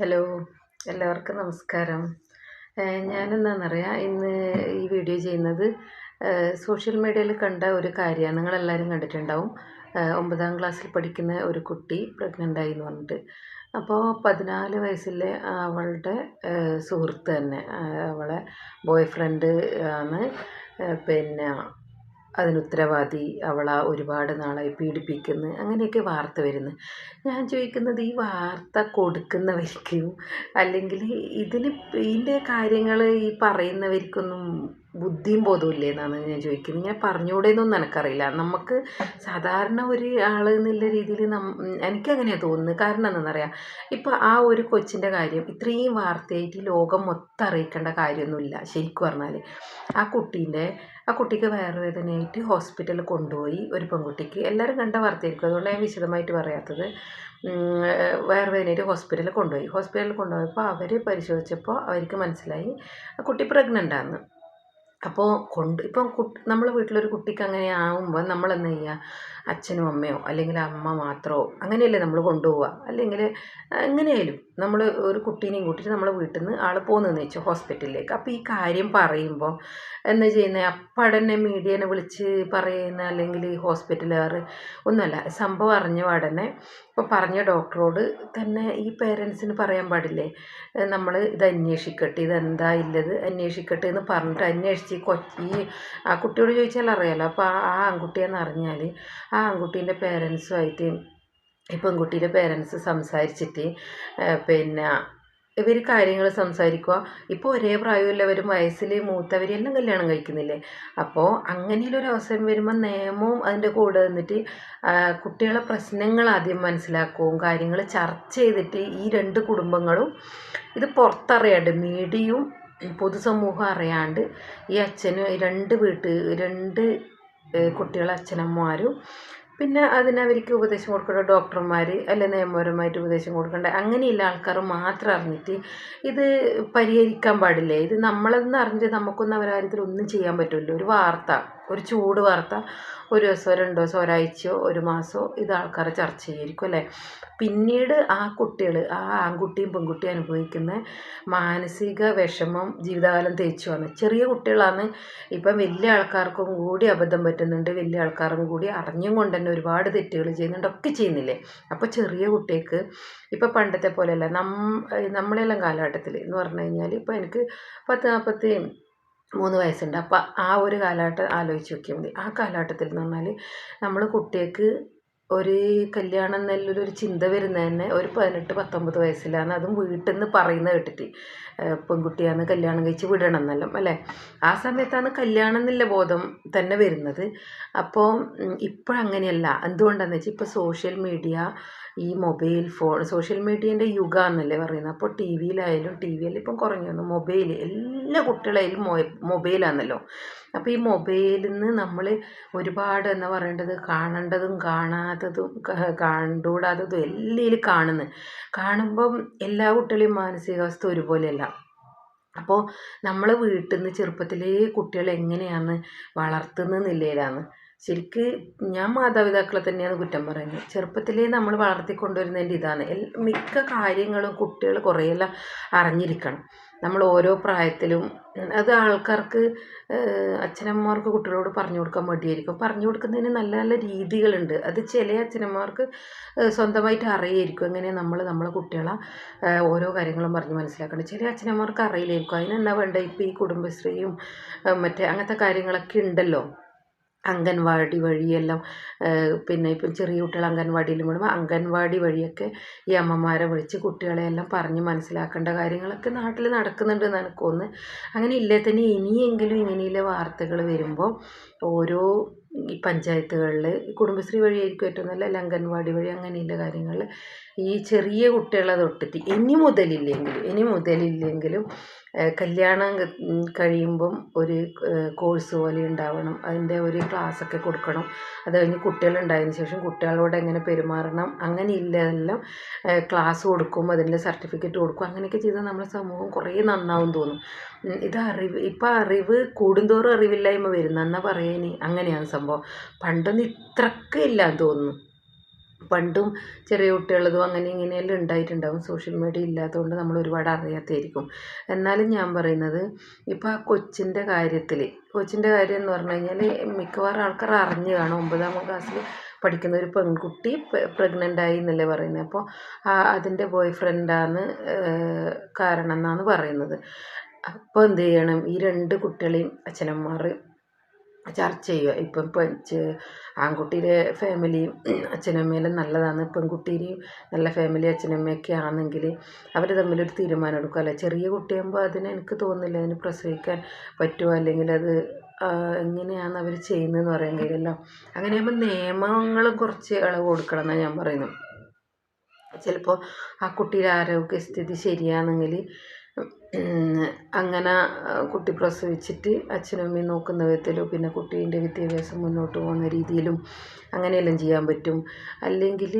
Hello എല്ലാവർക്കും നമസ്കാരം. ഞാനെന്താണെന്നറിയാം ഇന്ന് ഈ വീഡിയോ ചെയ്യുന്നത് സോഷ്യൽ മീഡിയയിൽ കണ്ട ഒരു കാര്യമാണ് നിങ്ങളെല്ലാവരും കണ്ടിട്ടുണ്ടാവും. ഒമ്പതാം ക്ലാസ്സിൽ പഠിക്കുന്ന ഒരു കുട്ടി പ്രഗ്നന്റ് ആയി എന്ന് പറഞ്ഞിട്ട്. അപ്പോൾ പതിനാല് വയസ്സിലെ അവളുടെ സുഹൃത്ത് തന്നെ. അവളെ ബോയ് ഫ്രണ്ട് ആണ്. പിന്നെ അതിന് ഉത്തരവാദി അവളെ ഒരുപാട് നാളായി പീഡിപ്പിക്കുന്നു. അങ്ങനെയൊക്കെ വാർത്ത വരുന്നു. ഞാൻ ചോദിക്കുന്നത് ഈ വാർത്ത കൊടുക്കുന്നവർക്കും? അല്ലെങ്കിൽ ഇതിന് ഇതിന്റെ കാര്യങ്ങൾ ഈ പറയുന്നവർക്കൊന്നും ബുദ്ധിയും ബോധവും എന്നാണ് ഞാൻ ചോദിക്കുന്നത്. ഇങ്ങനെ പറഞ്ഞുകൂടെയെന്നൊന്നും എനിക്കറിയില്ല. നമുക്ക് സാധാരണ ഒരു ആൾ എന്നുള്ള രീതിയിൽ നം എനിക്കങ്ങനെയാണ് തോന്നുന്നത്. കാരണം എന്താണെന്നറിയാം? ഇപ്പോൾ ആ ഒരു കൊച്ചിന്റെ കാര്യം ഇത്രയും വാർത്തയായിട്ട് ലോകം മൊത്തം അറിയിക്കേണ്ട കാര്യമൊന്നുമില്ല. ശരിക്കും പറഞ്ഞാൽ ആ കുട്ടീന്റെ ആ കുട്ടിക്ക് വയറുവേദനയായിട്ട് ഹോസ്പിറ്റലിൽ കൊണ്ടുപോയി ഒരു പെൺകുട്ടിക്ക്. എല്ലാവരും കണ്ട വാർത്തയായിരിക്കും. അതുകൊണ്ട് ഞാൻ വിശദമായിട്ട് പറയാത്തത്. വയറുവേദനയായിട്ട് ഹോസ്പിറ്റലിൽ കൊണ്ടുപോയി. ഹോസ്പിറ്റലിൽ കൊണ്ടുപോയപ്പോൾ അവർ പരിശോധിച്ചപ്പോൾ അവർക്ക് മനസ്സിലായി. ആ കുട്ടി പ്രഗ്നന്റ് ആണ് അപ്പോൾ കൊണ്ട് ഇപ്പം കുട്ടി നമ്മൾ വീട്ടിലൊരു കുട്ടിക്ക് അങ്ങനെ ആകുമ്പോൾ നമ്മൾ എന്താ ചെയ്യുക അച്ഛനും അമ്മയോ അല്ലെങ്കിൽ അമ്മ മാത്രമോ അങ്ങനെയല്ലേ നമ്മൾ കൊണ്ടുപോവുക അല്ലെങ്കിൽ എങ്ങനെയായാലും നമ്മൾ ഒരു കുട്ടീനെയും കൂട്ടിയിട്ട് നമ്മളെ വീട്ടിൽ നിന്ന് ആൾ പോകുന്നതെന്ന് വെച്ചു ഹോസ്പിറ്റലിലേക്ക്. അപ്പോൾ ഈ കാര്യം പറയുമ്പോൾ എന്താ ചെയ്യുന്നത് അപ്പടനെ മീഡിയനെ വിളിച്ച് പറയുന്ന അല്ലെങ്കിൽ ഹോസ്പിറ്റലുകാർ ഒന്നുമല്ല സംഭവം അറിഞ്ഞ ഉടനെ ഇപ്പോൾ പറഞ്ഞ ഡോക്ടറോട് തന്നെ ഈ പേരൻസിന് പറയാൻ പാടില്ലേ? നമ്മൾ ഇത് അന്വേഷിക്കട്ടെ ഇതെന്താ ഇല്ലത് അന്വേഷിക്കട്ടെ എന്ന് പറഞ്ഞിട്ട് അന്വേഷിച്ച് കൊച്ചി ആ കുട്ടിയോട് ചോദിച്ചാൽ അറിയാലോ. അപ്പോൾ ആ ആൺകുട്ടിയെന്ന് അറിഞ്ഞാൽ ആ ആൺകുട്ടീന്റെ പേരൻസുമായിട്ട് ഈ പെൺകുട്ടിയുടെ പേരൻസ് സംസാരിച്ചിട്ട് പിന്നെ ഇവർ കാര്യങ്ങൾ സംസാരിക്കുക. ഇപ്പോൾ ഒരേ പ്രായമുള്ളവരും വയസ്സിൽ മൂത്തവരെല്ലാം കല്യാണം കഴിക്കുന്നില്ലേ? അപ്പോൾ അങ്ങനെയുള്ളൊരു അവസരം വരുമ്പോൾ നിയമവും അതിന്റെ കൂടെ നിന്നിട്ട് കുട്ടികളെ പ്രശ്നങ്ങൾ ആദ്യം മനസ്സിലാക്കുകയും കാര്യങ്ങൾ ചർച്ച ചെയ്തിട്ട് ഈ രണ്ട് കുടുംബങ്ങളും ഇത് പുറത്തറിയാണ്ട് മീഡിയയും പൊതുസമൂഹം അറിയാണ്ട് ഈ അച്ഛനും രണ്ട് വീട്ട് രണ്ട് കുട്ടികളെ അച്ഛനമ്മമാരും പിന്നെ അതിന് അവർക്ക് ഉപദേശം കൊടുക്കേണ്ട ഡോക്ടർമാർ അല്ലെ നിയമപരമായിട്ട് ഉപദേശം കൊടുക്കേണ്ട അങ്ങനെയുള്ള ആൾക്കാർ മാത്രം അറിഞ്ഞിട്ട് ഇത് പരിഹരിക്കാൻ പാടില്ല? ഇത് നമ്മളെന്ന് അറിഞ്ഞിട്ട് നമുക്കൊന്നും അവരാര്യത്തിൽ ഒന്നും ചെയ്യാൻ പറ്റില്ല ഒരു വാർത്ത. ഒരു ചൂട് വാർത്ത ഒരു ദിവസമോ രണ്ട് ദിവസമോ ഒരാഴ്ചയോ ഒരു മാസമോ ഇത് ആൾക്കാർ ചർച്ച ചെയ്യുമായിരിക്കും അല്ലേ? പിന്നീട് ആ കുട്ടികൾ ആ ആൺകുട്ടിയും പെൺകുട്ടിയും അനുഭവിക്കുന്ന മാനസിക വിഷമം ജീവിതകാലം തേച്ചു വന്ന്. ചെറിയ കുട്ടികളാണ്. ഇപ്പം വലിയ ആൾക്കാർക്കും കൂടി അബദ്ധം പറ്റുന്നുണ്ട്. വലിയ ആൾക്കാരും കൂടി അറിഞ്ഞും കൊണ്ട് തന്നെ ഒരുപാട് തെറ്റുകൾ ചെയ്യുന്നുണ്ട്. ഒക്കെ ചെയ്യുന്നില്ലേ? അപ്പോൾ ചെറിയ കുട്ടിക്ക് ഇപ്പം പണ്ടത്തെ പോലെയല്ല. നം നമ്മളെല്ലാം കാലഘട്ടത്തിൽ എന്ന് പറഞ്ഞു കഴിഞ്ഞാൽ ഇപ്പോൾ എനിക്ക് പത്ത് നാൽപ്പത്തി മൂന്ന് വയസ്സുണ്ട്. അപ്പം ആ ഒരു കാലഘട്ടം ആലോചിച്ച് നോക്കിയാൽ മതി. ആ കാലഘട്ടത്തിൽ എന്ന് പറഞ്ഞാൽ നമ്മൾ കുട്ടികൾക്ക് ഒരു കല്യാണം എന്നുള്ളൊരു ചിന്ത വരുന്നത് തന്നെ ഒരു പതിനെട്ട് പത്തൊമ്പത് വയസ്സിലാണ്. അതും വീട്ടിൽ നിന്ന് പറയുന്നത് കേട്ടിട്ട് പെൺകുട്ടിയാണ് കല്യാണം കഴിച്ച് വിടണം എന്നെല്ലാം അല്ലേ? ആ സമയത്താണ് കല്യാണം എന്നുള്ള ബോധം തന്നെ വരുന്നത്. അപ്പോൾ ഇപ്പോഴങ്ങനെയല്ല എന്തുകൊണ്ടാണെന്ന് വെച്ചാൽ ഇപ്പോൾ സോഷ്യൽ മീഡിയ ഈ മൊബൈൽ ഫോൺ സോഷ്യൽ മീഡിയേന്റെ യുഗമാണെന്നല്ലേ പറയുന്നത്. അപ്പോൾ ടി വിയിലായാലും ടി വിയിൽ ഇപ്പം കുറഞ്ഞു വന്നു. മൊബൈൽ എല്ലാ കുട്ടികളായാലും മൊബൈലാണല്ലോ. അപ്പോൾ ഈ മൊബൈലിൽ നിന്ന് നമ്മൾ ഒരുപാട് എന്താ പറയേണ്ടത്? കാണേണ്ടതും കാണാത്തതും കണ്ടുകൂടാത്തതും എല്ലാം കാണുന്നു. കാണുമ്പം എല്ലാ കുട്ടികളെയും മാനസികാവസ്ഥ ഒരുപോലെയല്ല. അപ്പോൾ നമ്മൾ വീട്ടിൽ നിന്ന് ചെറുപ്പത്തിലേ കുട്ടികളെ എങ്ങനെയാണ് വളർത്തുന്നതെന്നില്ലേലാണ് ശരിക്ക് ഞാൻ മാതാപിതാക്കളെ തന്നെയാണ് കുറ്റം പറയുന്നത്. ചെറുപ്പത്തിലേ നമ്മൾ വളർത്തിക്കൊണ്ടുവരുന്നതിന്റെ ഇതാണ്. മിക്ക കാര്യങ്ങളും കുട്ടികൾ കുറേയെല്ലാം അറിഞ്ഞിരിക്കണം. നമ്മൾ ഓരോ പ്രായത്തിലും അത് ആൾക്കാർക്ക് അച്ഛനമ്മമാർക്ക് കുട്ടികളോട് പറഞ്ഞു കൊടുക്കാൻ മടിയായിരിക്കും. പറഞ്ഞു കൊടുക്കുന്നതിന് നല്ല നല്ല രീതികളുണ്ട്. അത് ചില അച്ഛനമ്മമാർക്ക് സ്വന്തമായിട്ട് അറിയായിരിക്കും. എങ്ങനെ നമ്മൾ നമ്മളെ കുട്ടികളെ ഓരോ കാര്യങ്ങളും പറഞ്ഞ് മനസ്സിലാക്കണം ചില അച്ഛനമ്മമാർക്ക് അറിയില്ലായിരിക്കും. അതിനെന്താ വേണ്ട ഇപ്പോൾ ഈ കുടുംബശ്രീയും മറ്റേ അങ്ങനത്തെ കാര്യങ്ങളൊക്കെ ഉണ്ടല്ലോ. അംഗൻവാടി വഴിയെല്ലാം പിന്നെ ഇപ്പം ചെറിയ കുട്ടികൾ അംഗൻവാടിയിൽ വിടുമ്പോൾ അംഗൻവാടി വഴിയൊക്കെ ഈ അമ്മമാരെ വിളിച്ച് കുട്ടികളെയെല്ലാം പറഞ്ഞ് മനസ്സിലാക്കേണ്ട കാര്യങ്ങളൊക്കെ നാട്ടിൽ നടക്കുന്നുണ്ട് എന്നാണ് എനിക്ക് തോന്നുന്നു അങ്ങനെ ഇല്ലേ തന്നെ ഇനിയെങ്കിലും ഇങ്ങനെയുള്ള വാർത്തകൾ വരുമ്പോൾ ഓരോ ഈ പഞ്ചായത്തുകളിൽ കുടുംബശ്രീ വഴിയായിരിക്കും ഏറ്റവും നല്ല അല്ല അംഗൻവാടി വഴി അങ്ങനെയുള്ള കാര്യങ്ങളിൽ ഈ ചെറിയ കുട്ടികളെ തൊട്ടിട്ട് ഇനി മുതലില്ലെങ്കിലും ഇനി മുതലില്ലെങ്കിലും കല്യാണം കഴിയുമ്പം ഒരു കോഴ്സ് പോലെ ഉണ്ടാവണം. അതിന്റെ ഒരു ക്ലാസ്സൊക്കെ കൊടുക്കണം. അത് കഴിഞ്ഞ് കുട്ടികളുണ്ടായതിന് ശേഷം കുട്ടികളോട് എങ്ങനെ പെരുമാറണം അങ്ങനെ ഇല്ലതെല്ലാം ക്ലാസ് കൊടുക്കും അതിന്റെ സർട്ടിഫിക്കറ്റ് കൊടുക്കും. അങ്ങനെയൊക്കെ ചെയ്താൽ നമ്മുടെ സമൂഹം കുറേ നന്നാവും തോന്നും. ഇത് അറിവ് ഇപ്പം അറിവ് കൂടുന്തോറും അറിവില്ലായ്മ വരുന്നു എന്നാ പറയാനി. അങ്ങനെയാണ് സംഭവം. പണ്ടൊന്നും ഇത്രയ്ക്ക് ഇല്ല തോന്നുന്നു. പണ്ടും ചെറിയ കുട്ടികളതും അങ്ങനെ ഇങ്ങനെയെല്ലാം ഉണ്ടായിട്ടുണ്ടാവും. സോഷ്യൽ മീഡിയ ഇല്ലാത്തതുകൊണ്ട് നമ്മൾ ഒരുപാട് അറിയാത്തതായിരിക്കും എന്നാലും ഞാൻ പറയുന്നത് ഇപ്പോൾ ആ കൊച്ചിന്റെ കാര്യത്തിൽ കൊച്ചിന്റെ കാര്യം എന്ന് പറഞ്ഞു കഴിഞ്ഞാൽ മിക്കവാറും ആൾക്കാർ അറിഞ്ഞു കാണും. ഒമ്പതാം ക്ലാസ്സിൽ പഠിക്കുന്ന ഒരു പെൺകുട്ടി പ്രഗ്നന്റ് ആയി എന്നല്ലേ പറയുന്നത്. അപ്പോൾ അതിന്റെ ബോയ് ഫ്രണ്ടാണ് കാരണം എന്നാണ് പറയുന്നത്. അപ്പോൾ എന്ത് ചെയ്യണം? ഈ രണ്ട് കുട്ടികളെയും അച്ഛനമ്മമാർ ചർച്ച ചെയ്യുക. ഇപ്പം ആൺകുട്ടിയുടെ ഫാമിലിയും അച്ഛനമ്മയെല്ലാം നല്ലതാണ്. പെൺകുട്ടിയുടെയും നല്ല ഫാമിലി അച്ഛനമ്മയൊക്കെ ആണെങ്കിൽ അവർ തമ്മിലൊരു തീരുമാനം എടുക്കുക അല്ല? ചെറിയ കുട്ടിയാകുമ്പോൾ അതിന് എനിക്ക് തോന്നുന്നില്ല അതിന് പ്രസവിക്കാൻ പറ്റുമോ? അല്ലെങ്കിൽ അത് എങ്ങനെയാണ് അവർ ചെയ്യുന്നതെന്ന് പറയാൻ കഴിയില്ലല്ലോ. അങ്ങനെയാകുമ്പോൾ നിയമങ്ങൾ കുറച്ച് ഇളവ് കൊടുക്കണം എന്നാണ് ഞാൻ പറയുന്നത്. ചിലപ്പോൾ ആ കുട്ടിയുടെ ആരോഗ്യസ്ഥിതി ശരിയാണെങ്കിൽ അങ്ങനെ കുട്ടി പ്രസവിച്ചിട്ട് അച്ഛനും അമ്മയും നോക്കുന്ന വിധത്തിലും പിന്നെ കുട്ടീന്റെ വിദ്യാഭ്യാസം മുന്നോട്ട് പോകുന്ന രീതിയിലും അങ്ങനെയെല്ലാം ചെയ്യാൻ പറ്റും. അല്ലെങ്കിൽ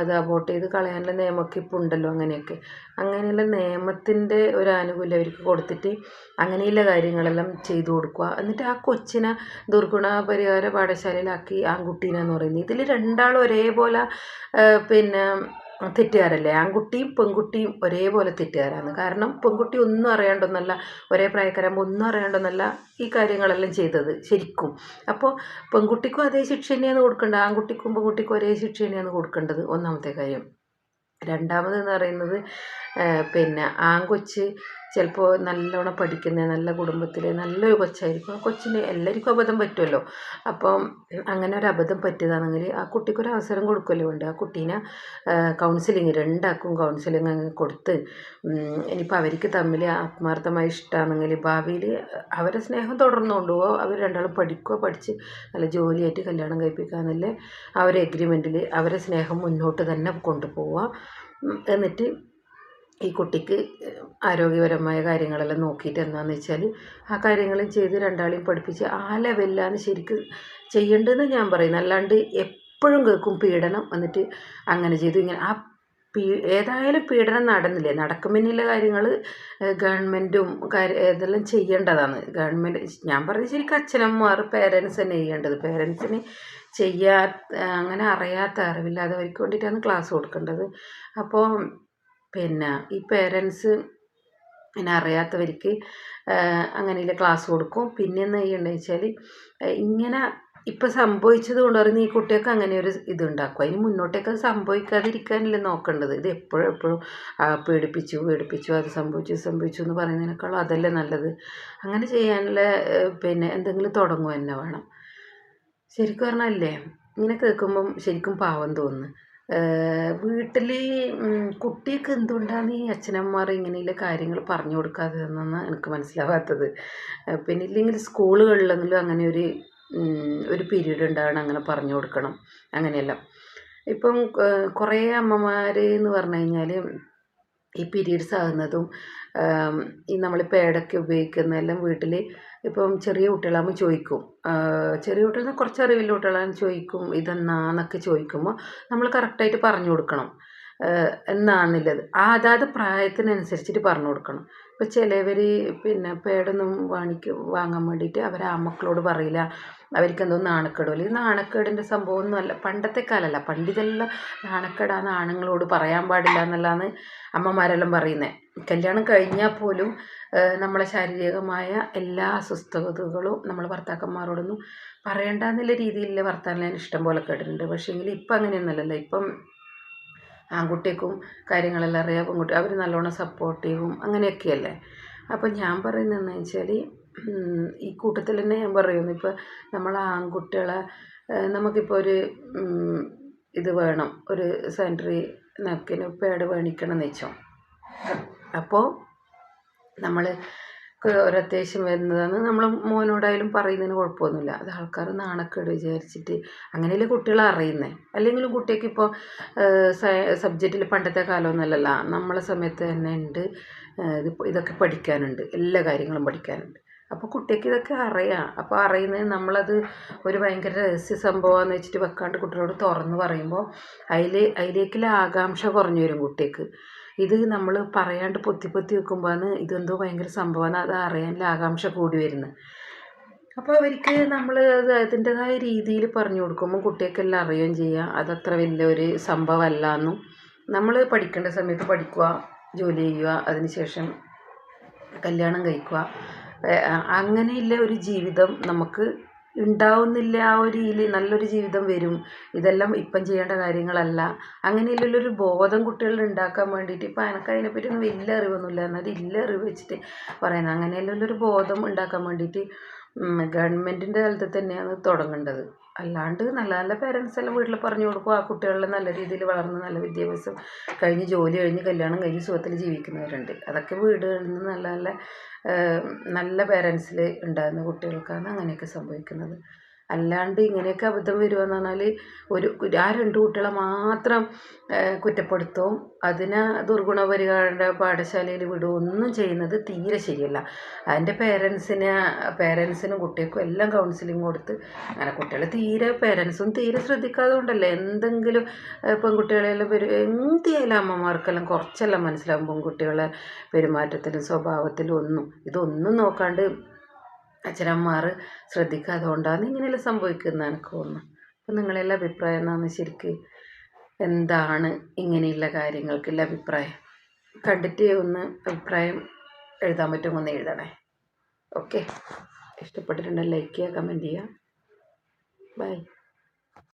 അത് അബോട്ട് ചെയ്ത് കളയാനുള്ള നിയമമൊക്കെ ഇപ്പോൾ ഉണ്ടല്ലോ അങ്ങനെയൊക്കെ. അങ്ങനെയുള്ള നിയമത്തിന്റെ ഒരു ആനുകൂല്യം അവർക്ക് കൊടുത്തിട്ട് അങ്ങനെയുള്ള കാര്യങ്ങളെല്ലാം ചെയ്തു കൊടുക്കുക. എന്നിട്ട് ആ കൊച്ചിനെ ദുർഗുണ പരിഹാര പാഠശാലയിലാക്കി ആൺകുട്ടീനെന്ന് പറയുന്നത്. ഇതിൽ രണ്ടാളും ഒരേപോലെ പിന്നെ തെറ്റുകാരല്ലേ? ആൺകുട്ടിയും പെൺകുട്ടിയും ഒരേപോലെ തെറ്റുകാരാണ്. കാരണം പെൺകുട്ടി ഒന്നും അറിയാണ്ടൊന്നല്ല ഒരേ പ്രായക്കാരാകുമ്പോൾ ഒന്നും അറിയാണ്ടൊന്നല്ല ഈ കാര്യങ്ങളെല്ലാം ചെയ്തത് ശരിക്കും. അപ്പോൾ പെൺകുട്ടിക്കും അതേ ശിക്ഷ തന്നെയാണ് കൊടുക്കേണ്ടത്. ആൺകുട്ടിക്കും പെൺകുട്ടിക്കും ഒരേ ശിക്ഷ തന്നെയാണ് കൊടുക്കേണ്ടത്. ഒന്നാമത്തെ കാര്യം. രണ്ടാമതെന്ന് പറയുന്നത് പിന്നെ ആൺകൊച്ച് ചിലപ്പോൾ നല്ലോണം പഠിക്കുന്ന നല്ല കുടുംബത്തിലെ നല്ലൊരു കൊച്ചായിരിക്കും. ആ കൊച്ചിന് എല്ലാവർക്കും അബദ്ധം പറ്റുമല്ലോ അപ്പം അങ്ങനെ ഒരു അബദ്ധം പറ്റിയതാണെങ്കിൽ ആ കുട്ടിക്കൊരു അവസരം കൊടുക്കുമല്ലോ ഉണ്ട് ആ കുട്ടീനെ കൗൺസിലിങ് രണ്ടാക്കും കൗൺസിലിങ് അങ്ങ് കൊടുത്ത് ഇനിയിപ്പോൾ അവർക്ക് തമ്മിൽ ആത്മാർത്ഥമായി ഇഷ്ടമാണെങ്കിൽ ഭാവിയിൽ അവരെ സ്നേഹം തുടർന്നു കൊണ്ടുപോകുക അവർ രണ്ടാളും പഠിക്കുക പഠിച്ച് നല്ല ജോലിയായിട്ട് കല്യാണം കഴിപ്പിക്കുക എന്നുള്ള ആ ഒരു എഗ്രിമെന്റിൽ അവരെ സ്നേഹം മുന്നോട്ട് തന്നെ കൊണ്ടുപോവുക എന്നിട്ട് ഈ കുട്ടിക്ക് ആരോഗ്യപരമായ കാര്യങ്ങളെല്ലാം നോക്കിയിട്ട് എന്താണെന്ന് വെച്ചാൽ ആ കാര്യങ്ങളും ചെയ്ത് രണ്ടാളെയും പഠിപ്പിച്ച് ആ ലെവലിലാണ് ശരിക്കും ചെയ്യേണ്ടതെന്ന് ഞാൻ പറയുന്നത്. അല്ലാണ്ട് എപ്പോഴും കേൾക്കും പീഡനം എന്നിട്ട് അങ്ങനെ ചെയ്തു ഇങ്ങനെ. ആ പീ ഏതായാലും പീഡനം നടന്നില്ലേ? നടക്കുമെന്നുള്ള കാര്യങ്ങൾ ഗവൺമെന്റും കാര്യം ഇതെല്ലാം ചെയ്യേണ്ടതാണ്. ഗവൺമെന്റ് ഞാൻ പറഞ്ഞത് ശരിക്കും അച്ഛനമ്മമാർ പേരൻസ് തന്നെ ചെയ്യേണ്ടത്. പേരൻസിന് ചെയ്യാ അങ്ങനെ അറിയാത്ത അറിവില്ലാതെ അവർക്ക് വേണ്ടിയിട്ടാണ് ക്ലാസ് കൊടുക്കേണ്ടത്. അപ്പോൾ പിന്നെ ഈ പേരൻസ് പിന്നെ അറിയാത്തവർക്ക് അങ്ങനെയുള്ള ക്ലാസ് കൊടുക്കും. പിന്നെ എന്താ ചെയ്യേണ്ടതെന്ന് വെച്ചാൽ ഇങ്ങനെ ഇപ്പം സംഭവിച്ചത് കൊണ്ട് പറയുന്ന ഈ കുട്ടികൾക്ക് അങ്ങനെ ഒരു ഇതുണ്ടാക്കും അതിന് മുന്നോട്ടേക്ക് അത് സംഭവിക്കാതിരിക്കാനല്ലേ നോക്കേണ്ടത്. ഇത് എപ്പോഴും എപ്പോഴും പേടിപ്പിച്ചു പേടിപ്പിച്ചു അത് സംഭവിച്ചു സംഭവിച്ചു എന്ന് പറയുന്നതിനേക്കാളും അതല്ലേ നല്ലത്. അങ്ങനെ ചെയ്യാനുള്ള പിന്നെ എന്തെങ്കിലും തുടങ്ങുക തന്നെ വേണം. ശരിക്കും പറഞ്ഞല്ലേ ഇങ്ങനെ കേൾക്കുമ്പം ശരിക്കും പാവം തോന്നുന്നു. വീട്ടിൽ കുട്ടിക്ക് എന്തുകൊണ്ടാണ് ഈ അച്ഛനമ്മമാർ ഇങ്ങനെയുള്ള കാര്യങ്ങൾ പറഞ്ഞു കൊടുക്കാത്തതെന്നാണ് എനിക്ക് മനസ്സിലാവാത്തത്. പിന്നെ ഇല്ലെങ്കിൽ സ്കൂളുകളിലെങ്കിലും അങ്ങനെ ഒരു ഒരു പീരീഡ് ഉണ്ടാവണം അങ്ങനെ പറഞ്ഞു കൊടുക്കണം. അങ്ങനെയെല്ലാം. ഇപ്പം കുറേ അമ്മമാർ എന്ന് പറഞ്ഞു കഴിഞ്ഞാൽ ഈ പീരീഡ്സ് ആകുന്നതും ഈ നമ്മൾ പേടൊക്കെ ഉപയോഗിക്കുന്നതെല്ലാം വീട്ടിൽ ഇപ്പം ചെറിയ കുട്ടികളാകുമ്പോൾ ചോദിക്കും. ചെറിയ കുട്ടികൾ കുറച്ച് അറിവില്ല കുട്ടികളാണ് ചോദിക്കും ഇതെന്നാന്നൊക്കെ ചോദിക്കുമ്പോൾ നമ്മൾ കറക്റ്റായിട്ട് പറഞ്ഞു കൊടുക്കണം. എന്നാന്നുള്ളത്. അതാത് പ്രായത്തിനനുസരിച്ചിട്ട് പറഞ്ഞു കൊടുക്കണം. ഇപ്പോൾ ചിലവർ പിന്നെ പേടൊന്നും വാങ്ങിക്ക് വാങ്ങാൻ വേണ്ടിയിട്ട് അവർ ആ മക്കളോട് പറയില്ല. അവർക്കെന്തോ നാണക്കേട് പോലെ ഈ നാണക്കേടിന്റെ സംഭവം ഒന്നുമല്ല പണ്ടത്തെ കാലമല്ല പണ്ടിതെല്ലാം നാണക്കേടാണ് ആണുങ്ങളോട് പറയാൻ പാടില്ല എന്നുള്ളതാണ് അമ്മമാരെല്ലാം പറയുന്നത് കല്യാണം കഴിഞ്ഞാൽ പോലും നമ്മളെ ശാരീരികമായ എല്ലാ അസ്വസ്ഥതകളും നമ്മൾ ഭർത്താക്കന്മാരോടൊന്നും പറയണ്ട എന്നുള്ള രീതിയിലുള്ള വർത്താനം ഞാൻ ഇഷ്ടം പോലെ കേട്ടിട്ടുണ്ട്. പക്ഷേങ്കിൽ ഇപ്പം അങ്ങനെയൊന്നുമല്ലല്ലോ ഇപ്പം ആൺകുട്ടിക്കും കാര്യങ്ങളെല്ലാം അറിയാം പെൺകുട്ടി അവർ നല്ലോണം സപ്പോർട്ടീവും അങ്ങനെയൊക്കെയല്ലേ? അപ്പം ഞാൻ പറയുന്നതെന്ന് വെച്ചാൽ ഈ കൂട്ടത്തിൽ തന്നെ ഞാൻ പറയുന്നു. ഇപ്പോൾ നമ്മൾ ആൺകുട്ടികളെ നമുക്കിപ്പോൾ ഒരു ഇത് വേണം. ഒരു സാനിറ്ററി നാപ്കിന് പേഡ് മേടിക്കണം എന്ന് വെച്ചോ. അപ്പോൾ നമ്മൾ ഒരത്യാവശ്യം വരുന്നതാണ്. നമ്മൾ മോനോടായാലും പറയുന്നതിന് കുഴപ്പമൊന്നുമില്ല. അത് ആൾക്കാർ നാണക്കേട് വിചാരിച്ചിട്ട് അങ്ങനെയല്ലേ കുട്ടികൾ അറിയുന്നത് അല്ലെങ്കിൽ കുട്ടിക്ക് ഇപ്പോൾ സബ്ജക്റ്റിൽ പണ്ടത്തെ കാലമൊന്നുമല്ലല്ലോ നമ്മളെ സമയത്ത് തന്നെ ഉണ്ട്. ഇത് ഇതൊക്കെ പഠിക്കാനുണ്ട്. എല്ലാ കാര്യങ്ങളും പഠിക്കാനുണ്ട്. അപ്പോൾ കുട്ടിക്ക് ഇതൊക്കെ അറിയാം. അപ്പോൾ അറിയുന്നത് നമ്മളത് ഒരു ഭയങ്കര രഹസ്യ സംഭവമാണെന്ന് വെച്ചിട്ട് വെക്കാണ്ട് കുട്ടികളോട് തുറന്ന് പറയുമ്പോൾ അതിൽ അതിലേക്കുള്ള ആകാംക്ഷ കുറഞ്ഞു വരും കുട്ടിക്ക്. ഇത് നമ്മൾ പറയാണ്ട് പൊത്തി പൊത്തി വെക്കുമ്പോഴാണ് ഇതെന്തോ ഭയങ്കര സംഭവമാണ്. അത് അറിയാനുള്ള ആകാംക്ഷ കൂടി വരുന്നത്. അപ്പോൾ അവർക്ക് നമ്മൾ അത് അതിന്റെതായ രീതിയിൽ പറഞ്ഞു കൊടുക്കുമ്പോൾ കുട്ടികൾക്കെല്ലാം അറിയുകയും ചെയ്യുക അതത്ര വലിയൊരു സംഭവമല്ല എന്നും. നമ്മൾ പഠിക്കേണ്ട സമയത്ത് പഠിക്കുക ജോലി ചെയ്യുക അതിനുശേഷം കല്യാണം കഴിക്കുക. അങ്ങനെയുള്ള ഒരു ജീവിതം നമുക്ക് ഉണ്ടാവുന്നില്ല ആ ഒരു ഇതിൽ നല്ലൊരു ജീവിതം വരും. ഇതെല്ലാം ഇപ്പം ചെയ്യേണ്ട കാര്യങ്ങളല്ല. അങ്ങനെയുള്ളൊരു ബോധം കുട്ടികളിൽ ഉണ്ടാക്കാൻ വേണ്ടിയിട്ട്. ഇപ്പം എനിക്ക് അതിനെപ്പറ്റി ഒന്നും വലിയ അറിവൊന്നുമില്ല. എന്നാൽ ഇല്ല അറിവ് വെച്ചിട്ട് പറയുന്നത്. അങ്ങനെയുള്ളൊരു ബോധം ഉണ്ടാക്കാൻ വേണ്ടിയിട്ട് ഗവൺമെന്റിന്റെ തലത്തിൽ തന്നെയാണ് തുടങ്ങേണ്ടത്. അല്ലാണ്ട് നല്ല നല്ല പേരൻസ് എല്ലാം വീട്ടിൽ പറഞ്ഞു കൊടുക്കും. ആ കുട്ടികളെ നല്ല രീതിയിൽ വളർന്ന് നല്ല വിദ്യാഭ്യാസം കഴിഞ്ഞ് ജോലി കഴിഞ്ഞ് കല്യാണം കഴിഞ്ഞ് സുഖത്തിൽ ജീവിക്കുന്നവരുണ്ട്. അതൊക്കെ വീടുകളിൽ നിന്ന് നല്ല നല്ല നല്ല പേരൻസിൽ ഉണ്ടാകുന്ന കുട്ടികൾക്കാണ് അങ്ങനെയൊക്കെ സംഭവിക്കുന്നത്. അല്ലാണ്ട് ഇങ്ങനെയൊക്കെ അബദ്ധം വരുകയെന്ന് പറഞ്ഞാൽ ഒരു ആ രണ്ട് കുട്ടികളെ മാത്രം കുറ്റപ്പെടുത്തുകയും അതിനെ ദുർഗുണപരിഹാര പാഠശാലയിൽ വിടുകയും ഒന്നും ചെയ്യുന്നത് തീരെ ശരിയല്ല. അതിന്റെ പേരൻസിനെ പേരൻസിനും കുട്ടികൾക്കും എല്ലാം കൗൺസിലിംഗ് കൊടുത്ത് അങ്ങനെ കുട്ടികൾ തീരെ പേരൻസും തീരെ ശ്രദ്ധിക്കാതെ കൊണ്ടല്ലേ എന്തെങ്കിലും പെൺകുട്ടികളെല്ലാം പെരു എന്തിയായാലും അമ്മമാർക്കെല്ലാം കുറച്ചെല്ലാം മനസ്സിലാവും പെൺകുട്ടികളെ പെരുമാറ്റത്തിലും സ്വഭാവത്തിലും ഒന്നും. ഇതൊന്നും നോക്കാണ്ട് അച്ഛനമ്മമാർ ശ്രദ്ധിക്കാതെ കൊണ്ടാണ് ഇങ്ങനെയെല്ലാം സംഭവിക്കുന്നത് എനിക്ക് തോന്നുന്നു. അപ്പം നിങ്ങളെല്ലാം അഭിപ്രായം എന്നാന്ന് ശരിക്ക് എന്താണ് ഇങ്ങനെയുള്ള കാര്യങ്ങൾക്കുള്ള അഭിപ്രായം? കണ്ടിട്ട് ഒന്ന് അഭിപ്രായം എഴുതാൻ പറ്റുമോ ഒന്ന് എഴുതണേ. ഓക്കെ. ഇഷ്ടപ്പെട്ടിട്ടുണ്ടെങ്കിൽ ലൈക്ക് ചെയ്യുക കമന്റ് ചെയ്യുക. ബൈ